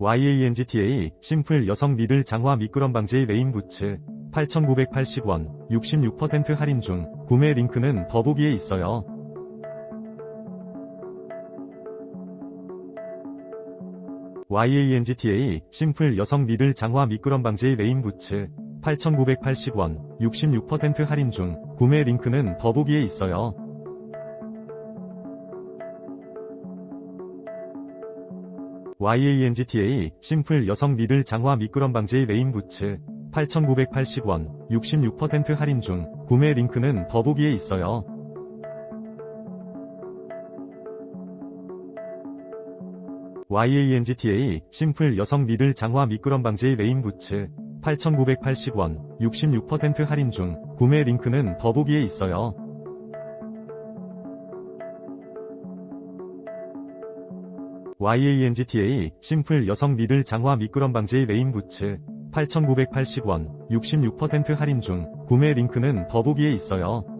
YANGTA 심플 여성 미들 장화 미끄럼 방지 레인 부츠 8,980원 66% 할인 중 구매 링크는 더보기에 있어요. YANGTA 심플 여성 미들 장화 미끄럼 방지 레인 부츠 8,980원 66% 할인 중 구매 링크는 더보기에 있어요. YANGTA 심플 여성 미들 장화 미끄럼 방지 레인 부츠 8,980원 66% 할인 중 구매 링크는 더보기에 있어요. YANGTA 심플 여성 미들 장화 미끄럼 방지 레인 부츠 8,980원 66% 할인 중 구매 링크는 더보기에 있어요. YANGTA 심플 여성 미들 장화 미끄럼 방지 레인 부츠 8,980원 66% 할인 중 구매 링크는 더보기에 있어요.